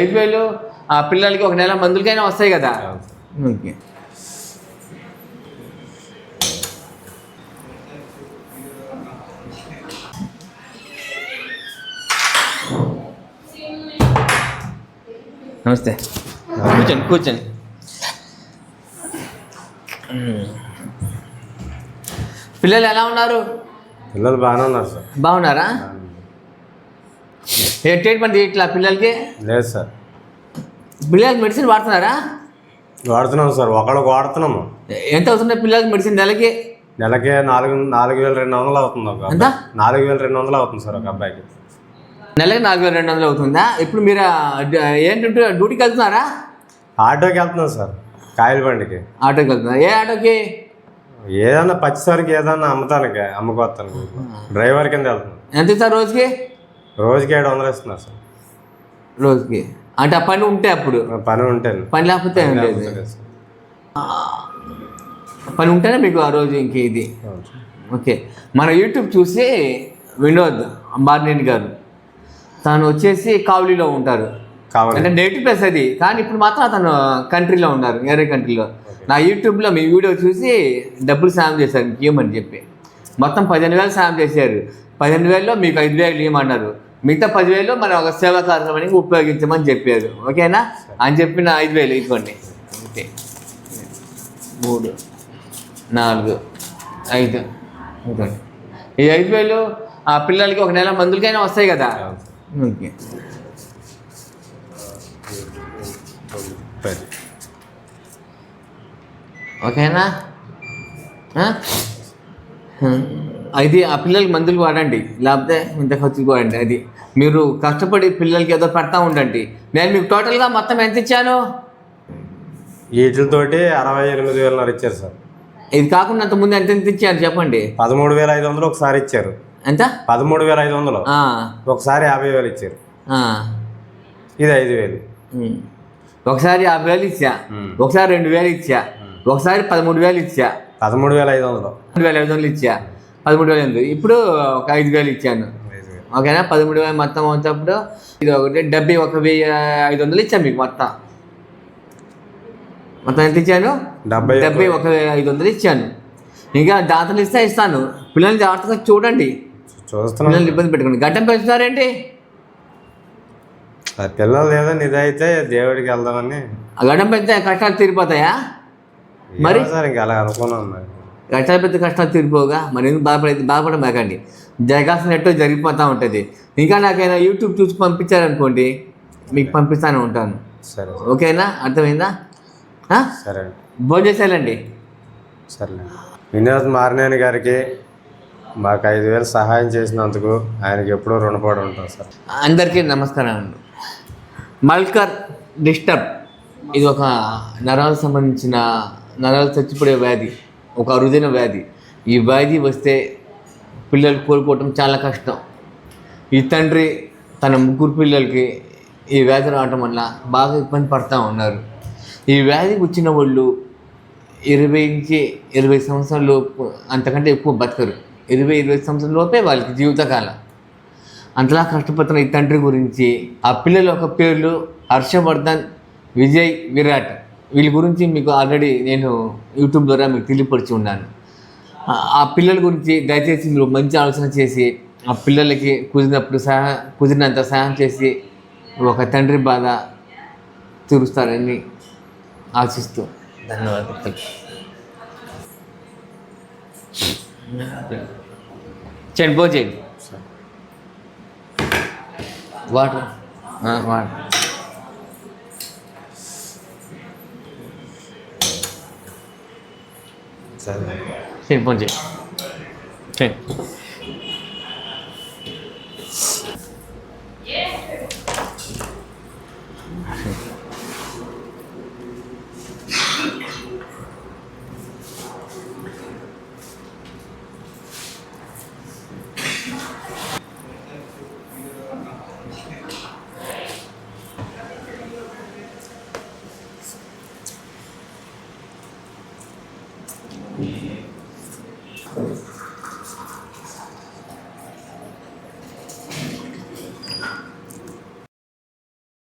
ఐదు ఆ పిల్లలకి ఒక నెల మందులకైనా వస్తాయి కదా. నమస్తే. కూర్చోండి కూర్చోండి. పిల్లలు ఎలా ఉన్నారు? పిల్లలు బాగానే ఉన్నారు సార్. బాగున్నారా? ఏ ట్రీట్మెంట్ ఇట్లా పిల్లలకి? లేదు సార్. పిల్లలకి మెడిసిన్ వాడుతున్నారా? వాడుతున్నాం సార్. ఒకళ్ళకి వాడుతున్నాము. ఎంత అవుతుంది పిల్లలకి మెడిసిన్ నెలకి? నెలకి నాలుగు నాలుగు వేల రెండు వందలు అవుతుంది ఒక ఎంత? అబ్బాయి. నాలుగు వేల రెండు వందలు అవుతుంది సార్ ఒక అబ్బాయికి. నెలకి నాలుగు వేల రెండు వందలు అవుతుందా? ఇప్పుడు మీరు ఆ, డ- ఏంటంటే డ్యూటీకి వెళ్తున్నారా? ఆటోకి వెళ్తున్నాం సార్. కాయల బండికి. ఆటోకి వెళ్తున్నారా? ఏ ఆటోకి? ఏదన్నా పచ్చిసరికి ఏదన్నా అమ్మటానికి అమ్ముకోస్తానికి డ్రైవర్ కింద వెళ్తున్నాం. ఎంత ఇస్తారు రోజుకి? రోజుకి ఏడు వందలు ఇస్తున్నారు సార్. రోజుకి. అంటే ఆ పని ఉంటే అప్పుడు? పని ఉంటే. పని లేకపోతే ఏం లేదు. పని ఉంటేనే మీకు ఆ రోజు ఇంక ఇది. ఓకే. మన యూట్యూబ్ చూసి వినోద్ అంబార్నేని గారు. తను వచ్చేసి కావలిలో ఉంటారు. కావాలి. అంటే నేటివ్ ప్లేస్ అది. కానీ ఇప్పుడు మాత్రం అతను కంట్రీలో ఉన్నారు. వేరే కంట్రీలో. నా యూట్యూబ్లో మీ వీడియో చూసి డబ్బులు సాయం చేశారు మీకు ఇవ్వమని చెప్పి. మొత్తం పదిహేను వేలు సాయం చేశారు. పదిహేను వేలలో మీకు ఐదు వేలు ఇవ్వమన్నారు. మిగతా పదివేలు మన ఒక సేవా కార్యక్రమానికి ఉపయోగించమని చెప్పారు. ఓకేనా? అని చెప్పిన ఐదు వేలు ఇదిగోండి. ఓకే. మూడు నాలుగు ఐదు. ఇదిగోండి. ఈ ఐదు వేలు ఆ పిల్లలకి ఒక నెల మందులకైనా వస్తాయి కదా? ఓకే. ఓకేనా? అది ఆ పిల్లలకి మందులు వాడండి. లేకపోతే ఇంత ఖర్చులు వాడండి అది మీరు కష్టపడి పిల్లలకి ఏదో పెడతా ఉండండి. నేను మీకు టోటల్గా మొత్తం ఎంత ఇచ్చాను? వీటితోటి అరవై ఎనిమిది వేలన్నర ఇచ్చారు సార్. ఇది కాకుండా అంత ముందు ఎంత ఎంత ఇచ్చాను చెప్పండి. పదమూడు వేల ఐదు వందలు ఒకసారి ఇచ్చారు. ఎంత? పదమూడు వేల ఐదు వందలు. ఒకసారి యాభై వేలు ఇచ్చారు. ఇది ఐదు వేలు. ఒకసారి యాభై వేలు ఇచ్చా. ఒకసారి రెండు వేలు ఇచ్చా? ఒకసారి పదమూడు వేలు ఇచ్చా. పదమూడు వేల ఐదు వందలు. రెండు వేల ఐదు వందలు ఇచ్చా. పదమూడు వేలు ఎనిమిది ఇప్పుడు ఒక ఐదు వేలు ఇచ్చాను. ఓకేనా? పదమూడు వేలు మొత్తం వచ్చేప్పుడు ఇది ఒకటి డెబ్బై ఒక వెయ్యి ఐదు వందలు ఇచ్చాను మీకు మొత్తం. మొత్తం ఎంత ఇచ్చాను? డెబ్బై డెబ్బై ఒక ఐదు వందలు ఇచ్చాను. ఇంకా దాతలు ఇస్తే ఇస్తాను. పిల్లల్ని జాగ్రత్తగా చూడండి. పిల్లల్ని ఇబ్బంది పెట్టుకోండి. గడ్డం పెంచుతారేంటి పిల్లలు లేదని ఇదైతే దేవుడికి వెళ్దామని. ఆ గడ్డం పెంచితే కష్టాలు తీరిపోతాయా? మరి? సార్ ఇంకా అలా అనుకున్నాం మరి. కష్టాలు పెద్ద కష్టాలు తీరిపోగా మరి ఎందుకు బాధపడేది? బాధపడమాకండి జరగాల్సినట్టు జరిగిపోతూ ఉంటుంది. ఇంకా నాకైనా యూట్యూబ్ చూసి పంపించారనుకోండి మీకు పంపిస్తానే ఉంటాను. సరే ఓకేనా? అర్థమైందా? సరే భోజనం చేసేయాలండి. సరేలే వినోద్ మారినేని గారికి మాకు ఐదు వేలు సహాయం చేసినందుకు ఆయనకి ఎప్పుడూ రుణపడి ఉంటాం సార్. అందరికీ నమస్కారం అండి. మల్కర్ డిస్టర్బ్ ఇది ఒక నరాలకు సంబంధించిన నరాలు చచ్చిపోయే వ్యాధి ఒక అరుదైన వ్యాధి. ఈ వ్యాధి వస్తే పిల్లలు కోలుకోవటం చాలా కష్టం. ఈ తండ్రి తన ముగ్గురు పిల్లలకి ఈ వ్యాధి రావటం వల్ల బాగా ఇబ్బంది పడుతూ ఉన్నారు. ఈ వ్యాధికి వచ్చిన వాళ్ళు ఇరవై నుంచి ఇరవై సంవత్సరాల లోపు అంతకంటే ఎక్కువ బతకరు. ఇరవై ఇరవై సంవత్సరాల లోపే వాళ్ళకి జీవితకాలం. అంతలా కష్టపడుతున్న ఈ తండ్రి గురించి ఆ పిల్లల యొక్క పేర్లు హర్షవర్ధన్ విజయ్ విరాట్. వీళ్ళ గురించి మీకు ఆల్రెడీ నేను యూట్యూబ్ ద్వారా మీకు తెలియపరిచి ఉన్నాను. ఆ- పిల్లల గురించి దయచేసి మీరు మంచి ఆలోచన చేసి ఆ పిల్లలకి కుదిరినప్పుడు సహా కుదిరినంత సహాయం చేసి ఒక తండ్రి బాధ తీరుస్తారని ఆశిస్తూ ధన్యవాదాలు చేయండి భోజనం చేయండి వాటర్. 再来凤姐。这